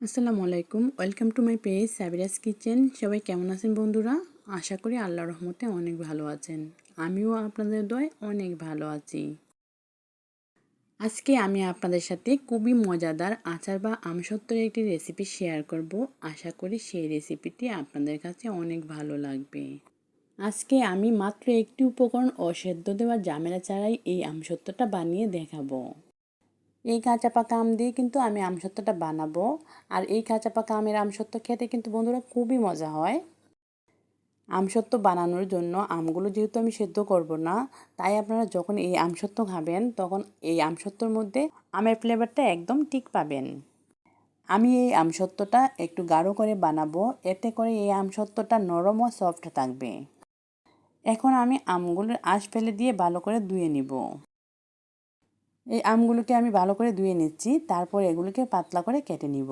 আসসালামু আলাইকুম। Welcome to my page Sabira's kitchen সবাই কেমন আছেন বন্ধুরা? আশা করি আল্লাহ রহমতে অনেক ভালো আছেন। আমিও আপনাদের দয় অনেক ভালো আছি। আজকে আমি আপনাদের সাথে খুবই মজাদার আচার বা আমসত্তরের একটি রেসিপি শেয়ার করব। আশা করি সেই রেসিপিটি আপনাদের কাছে অনেক ভালো লাগবে। আজকে আমি মাত্র একটি উপকরণ অসেদ্ধ সেদ্ধ দেওয়ার জামেলা ছাড়াই এই আমসত্ত্বটা বানিয়ে দেখাবো। এই কাঁচা পাকা আম দিয়ে কিন্তু আমি আমসত্ত্বটা বানাবো। আর এই কাঁচা পাকা আমের আমসত্ত্ব খেতে কিন্তু বন্ধুরা খুবই মজা হয়। আমসত্ত্ব বানানোর জন্য আমগুলো যেহেতু আমি সেদ্ধ করব না, তাই আপনারা যখন এই আমসত্ত্ব খাবেন, তখন এই আমসত্ত্বর মধ্যে আমের ফ্লেভারটা একদম ঠিক পাবেন। আমি এই আমসত্ত্বটা একটু গাঢ় করে বানাবো, এতে করে এই আমসত্ত্বটা নরম ও সফট থাকবে। এখন আমি আমগুলোর আঁশ ফেলে দিয়ে ভালো করে ধুয়ে নিব। এই আমগুলোকে আমি ভালো করে ধুয়ে নিচ্ছি, তারপর এগুলোকে পাতলা করে কেটে নিব।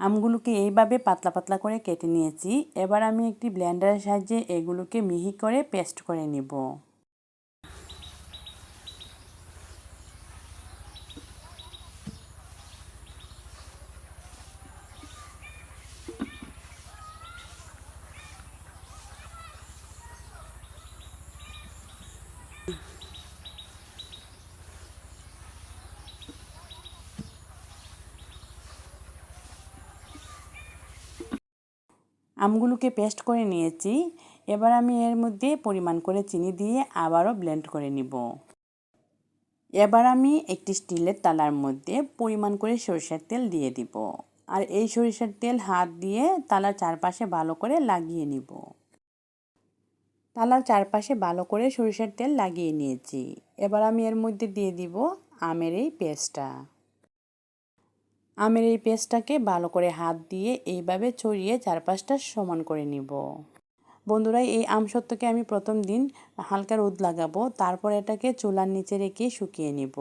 আমগুলোকে এইভাবে পাতলা পাতলা করে কেটে নিয়েছি। এবার আমি একটি ব্ল্যান্ডারের সাহায্যে এগুলোকে মিহি করে পেস্ট করে নিব। আমগুলোকে পেস্ট করে নিয়েছি। এবার আমি এর মধ্যে পরিমাণ করে চিনি দিয়ে আবারও ব্লেন্ড করে নিব। এবার আমি একটি স্টিলের তালার মধ্যে পরিমাণ করে সরিষার তেল দিয়ে দিব। আর এই সরিষার তেল হাত দিয়ে তালার চারপাশে ভালো করে লাগিয়ে নিব। তালার চারপাশে ভালো করে সরিষার তেল লাগিয়ে নিয়েছি। এবার আমি এর মধ্যে দিয়ে দিব আমের এই পেস্টটা আমের এই পেস্টটাকে ভালো করে হাত দিয়ে এইভাবে ছড়িয়ে চারপাশটা সমান করে নিব। বন্ধুরা, এই আমসত্ত্বকে আমি প্রথম দিন হালকা রোদ লাগাবো, তারপর এটাকে চুলার নিচে রেখে শুকিয়ে নিব।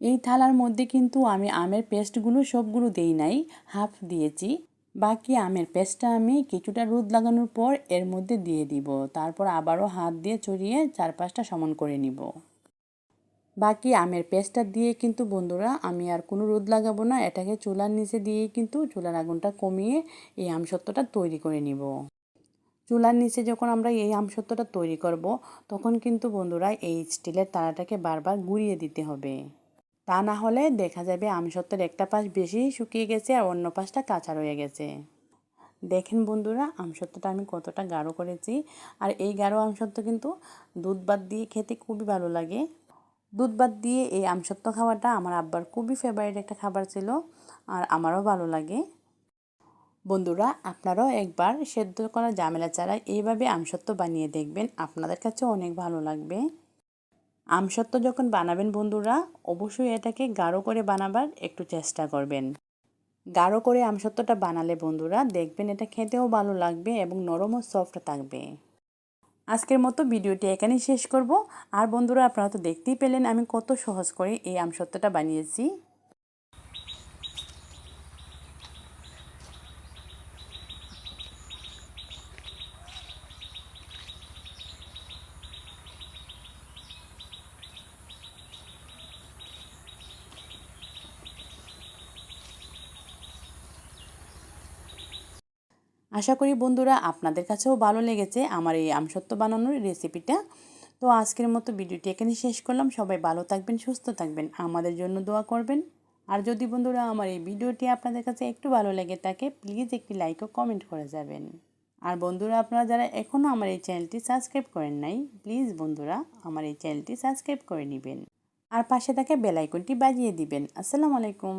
এই থালার মধ্যে কিন্তু আমি আমের পেস্টগুলো সবগুলো দেই নাই, হাফ দিয়েছি। বাকি আমের পেস্টটা আমি কিছুটা রোদ লাগানোর পর এর মধ্যে দিয়ে দিব, তারপর আবারও হাত দিয়ে চড়িয়ে চারপাশটা সমান করে নিব। বাকি আমের পেস্টটা দিয়ে কিন্তু বন্ধুরা আমি আর কোনো রোদ লাগাবো না, এটাকে চুলার নিচে দিয়েই কিন্তু চুলার আগুনটা কমিয়ে এই আমসত্ত্বটা তৈরি করে নিব। চুলার নিচে যখন আমরা এই আমসত্ত্বটা তৈরি করব, তখন কিন্তু বন্ধুরা এই স্টিলের তারাটাকে বারবার গুঁড়িয়ে দিতে হবে। তা না হলে দেখা যাবে আমসত্ত্বের একটা পাশ বেশি শুকিয়ে গেছে আর অন্য পাশটা কাঁচা রয়ে গেছে। দেখেন বন্ধুরা আমসত্ত্বটা আমি কতটা গাঢ় করেছি। আর এই গাঢ় আমসত্ত্ব কিন্তু দুধ বাদ দিয়ে খেতে খুবই ভালো লাগে। দুধ ভাত দিয়ে এই আমসত্ত্ব খাওয়াটা আমার আব্বার খুবই ফেভারিট একটা খাবার ছিল আর আমারও ভালো লাগে। বন্ধুরা, আপনারাও একবার সেদ্ধ করা জামেলা ছাড়া এইভাবে আমসত্ত্ব বানিয়ে দেখবেন, আপনাদের কাছে অনেক ভালো লাগবে। আমসত্ত্ব যখন বানাবেন বন্ধুরা, অবশ্যই এটাকে গাঢ় করে বানাবার একটু চেষ্টা করবেন। গাঢ় করে আমসত্ত্বটা বানালে বন্ধুরা, দেখবেন এটা খেতেও ভালো লাগবে এবং নরম ও সফট থাকবে। আজকের মতো ভিডিওটি এখানে শেষ করব। আর বন্ধুরা, আপনারা তো দেখতেই পেলেন আমি কত সহজ করে এই আমসত্ত্বটা বানিয়েছি। আশা করি বন্ধুরা আপনাদের কাছেও ভালো লেগেছে আমার এই আমসত্ত্ব বানানোর রেসিপিটা। তো আজকের মতো ভিডিওটি এখানে শেষ করলাম। সবাই ভালো থাকবেন, সুস্থ থাকবেন, আমাদের জন্য দোয়া করবেন। আর যদি বন্ধুরা আমার এই ভিডিওটি আপনাদের কাছে একটু ভালো লেগে থাকে প্লিজ একটি লাইক ও কমেন্ট করে যাবেন। আর বন্ধুরা, আপনারা যারা এখনও আমার এই চ্যানেলটি সাবস্ক্রাইব করেন নাই প্লিজ বন্ধুরা আমার এই চ্যানেলটি সাবস্ক্রাইব করে নেবেন। আর পাশে থাকে বেলাইকনটি বাজিয়ে দিবেন। আসসালামু আলাইকুম।